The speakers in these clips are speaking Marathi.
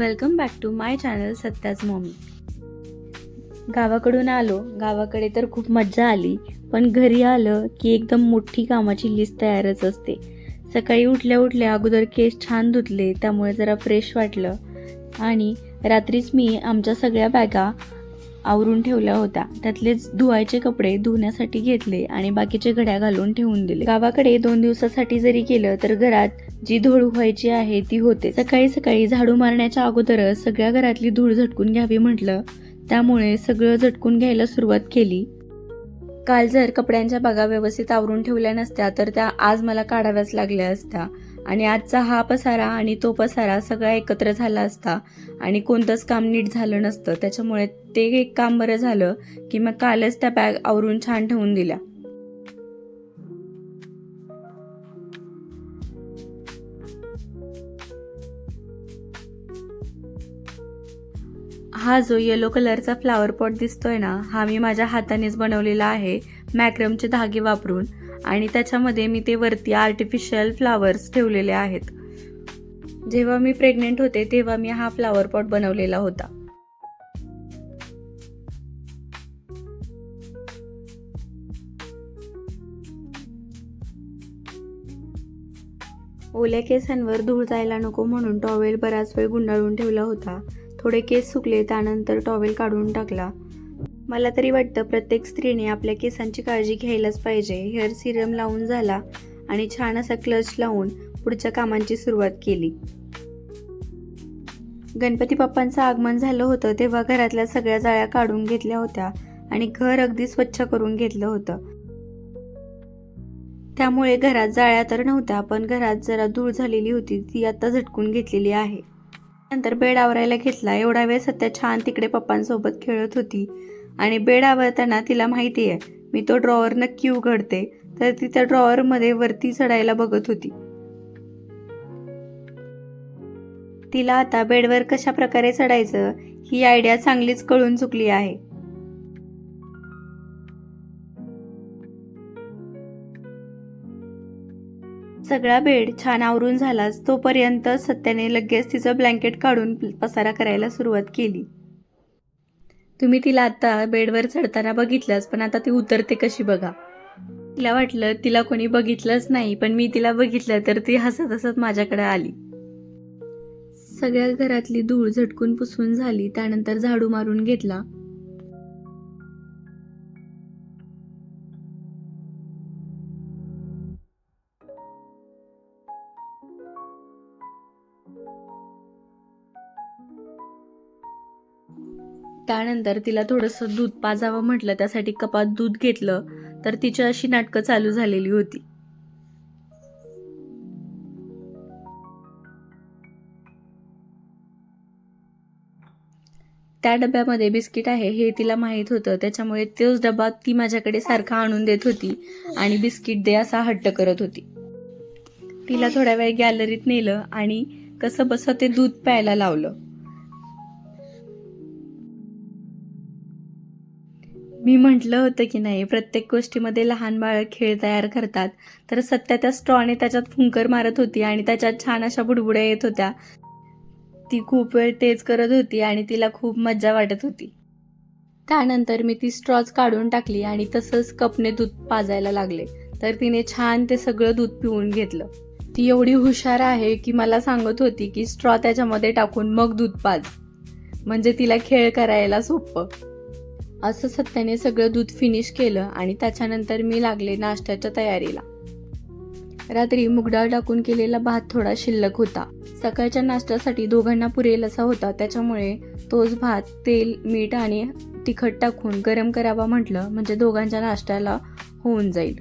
Welcome back to my channel सत्याच mommy गावाकडून आलो. गावाकडे तर खूप मज्जा आली. पण घरी आलं की एकदम मोठी कामाची लिस्ट तयारच असते. सकाळी उठल्या उठल्या अगोदर केस छान धुतले त्यामुळे जरा फ्रेश वाटलं. आणि रात्रीच मी आमच्या सगळ्या बॅगा आवरून ठेवल्या होत्या. त्यातलेच धुवायचे कपडे धुण्यासाठी घेतले आणि बाकीचे घड्या घालून ठेवून दिले. गावाकडे दोन दिवसासाठी जरी केलं तर घरात जी धूळ व्हायची आहे ती होते. सकाळी सकाळी झाडू मारण्याच्या अगोदरच सगळ्या घरातली धूळ झटकून घ्यावी म्हटलं. त्यामुळे सगळं झटकून घ्यायला सुरुवात केली. काल जर कपड्यांच्या बागा व्यवस्थित आवरून ठेवल्या नसत्या तर त्या आज मला काढाव्याच लागल्या असत्या. आणि आजचा हा पसारा आणि तो पसारा सगळा एकत्र झाला असता आणि कोणतंच काम नीट झालं नसतं. त्याच्यामुळे ते एक काम बरं झालं की मग कालच त्या बॅग आवरून छान ठेवून दिल्या. हा जो येलो कलरचा फ्लावर पॉट दिसतोय ना हा मी माझ्या हातानेच बनवलेला आहे. मॅक्रमचे धागे वापरून आणि त्याच्यामध्ये मी ते वरती आर्टिफिशियल फ्लावर्स ठेवलेले आहेत. जेव्हा मी प्रेग्नेंट होते तेव्हा मी हा फ्लावर पॉट बनवलेला होता. ओल्या केसांवर धूळ जायला नको म्हणून टॉवेल बराच वेळ गुंडाळून ठेवला होता. थोडे केस सुकले त्यानंतर टॉवेल काढून टाकला. मला तरी वाटतं प्रत्येक स्त्रीने आपल्या केसांची काळजी घ्यायलाच पाहिजे. हेअर सिरम लावून झाला आणि छान असा क्लच लावून पुढच्या कामांची सुरुवात केली. गणपती बाप्पांचं आगमन झालं होतं तेव्हा घरातल्या सगळ्या जाळ्या काढून घेतल्या होत्या आणि घर अगदी स्वच्छ करून घेतलं होतं. त्यामुळे घरात जाळ्या तर नव्हत्या पण घरात जरा धूळ झालेली होती ती आता झटकून घेतलेली आहे. नंतर बेड आवरायला घेतला. एवढा वेळ सध्या छान तिकडे पप्पांसोबत खेळत होती. आणि बेड आवरताना तिला माहिती आहे मी तो ड्रॉवर नक्की उघडते. तर ती त्या ड्रॉवरमध्ये वरती चढायला बघत होती. तिला आता बेडवर कशा प्रकारे चढायचं ही आयडिया चांगलीच कळून चुकली आहे. सगळा बेड छान आवरून झालाच तोपर्यंत सत्याने लगेच तिचं ब्लँकेट काढून पसारा करायला सुरुवात केली. तुम्ही तिला आता बेडवर चढताना बघितलंच पण आता ती उतरते कशी बघा. तिला वाटलं तिला कोणी बघितलंच नाही पण मी तिला बघितलं तर ती हसत हसत माझ्याकडे आली. सगळ्या घरातली धूळ झटकून पुसून झाली त्यानंतर झाडू मारून घेतला. त्यानंतर तिला थोडंसं दूध पाजावं म्हटलं त्यासाठी कपात दूध घेतलं तर तिची अशी नाटकं चालू झालेली होती. त्या डब्यामध्ये बिस्किट आहे हे तिला माहीत होतं. त्याच्यामुळे तोच डबा ती माझ्याकडे सारखा आणून देत होती आणि बिस्किट दे असा हट्ट करत होती. तिला थोड्या वेळ गॅलरीत नेलं आणि कसं बसं ते दूध प्यायला लावलं. मी म्हटलं होतं की नाही प्रत्येक गोष्टीमध्ये लहान बाळ खेळ तयार करतात. तर सत्या त्या स्ट्रॉने त्याच्यात फुंकर मारत होती आणि त्याच्यात छान अशा बुडबुड्या येत होत्या. ती खूप वेळ तेज करत होती आणि तिला खूप मज्जा वाटत होती. त्यानंतर मी ती स्ट्रॉच काढून टाकली आणि तसंच कपने दूध पाजायला लागले. तर तिने छान ते सगळं दूध पिऊन घेतलं. ती एवढी हुशार आहे की मला सांगत होती की स्ट्रॉ त्याच्यामध्ये टाकून मग दूध पाज. म्हणजे तिला खेळ करायला सोपं. असं सत्याने सगळं दूध फिनिश केलं आणि त्याच्यानंतर मी लागले नाश्त्याच्या तयारीला. रात्री मुगडाळ टाकून केलेला भात थोडा शिल्लक होता. सकाळच्या नाश्त्यासाठी दोघांना पुरेल असा होता त्याच्यामुळे तोच भात तेल मीठ आणि तिखट टाकून गरम करावा म्हटलं म्हणजे दोघांच्या नाश्त्याला होऊन जाईल.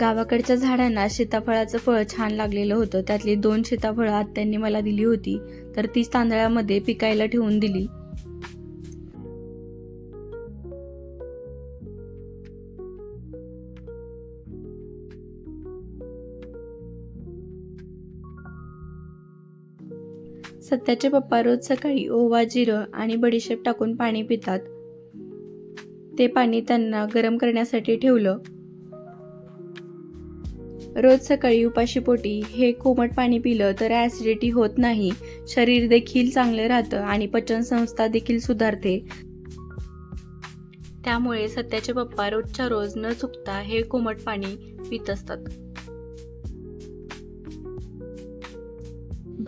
गावाकडच्या झाडांना सीताफळाचं फळ छान लागलेलं होतं. त्यातली दोन सीताफळं आत्यांनी मला दिली होती तर तीच तांदळामध्ये पिकायला ठेवून दिली. सत्याचे पप्पा रोज सकाळी ओवा जिरं आणि बडीशेप टाकून पाणी पितात. ते पाणी त्यांना गरम करण्यासाठी ठेवलं. रोज सकाळी उपाशीपोटी हे कोमट पाणी पिलं तर ॲसिडिटी होत नाही. शरीर देखील चांगलं राहतं आणि पचनसंस्था देखील सुधारते. त्यामुळे सत्याचे पप्पा रोजच्या रोज न चुकता हे कोमट पाणी पित असतात.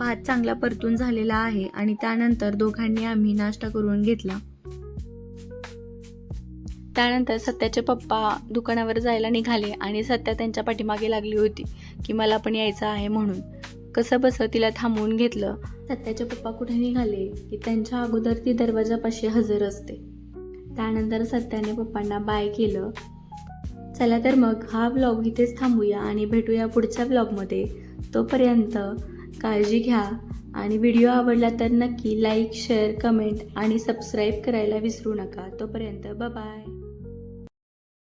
भात चांगला परतून झालेला आहे आणि त्यानंतर दोघांनी आम्ही नाश्ता करून घेतला. त्यानंतर सत्याचे पप्पा दुकानावर जायला निघाले आणि सत्या त्यांच्या पाठीमागे लागली होती की मला पण यायचं आहे म्हणून. कसं बसं तिला थांबवून घेतलं. सत्याचे पप्पा कुठे निघाले की त्यांच्या अगोदर ती दरवाजापाशी हजर असते. त्यानंतर सत्याने पप्पांना बाय केलं. चला तर मग हा ब्लॉग इथेच थांबूया आणि भेटूया पुढच्या ब्लॉगमध्ये तोपर्यंत काळजी घ्या आणि व्हिडिओ आवडला तर नक्की लाईक शेअर कमेंट आणि सबस्क्राईब करायला विसरू नका. तोपर्यंत बाय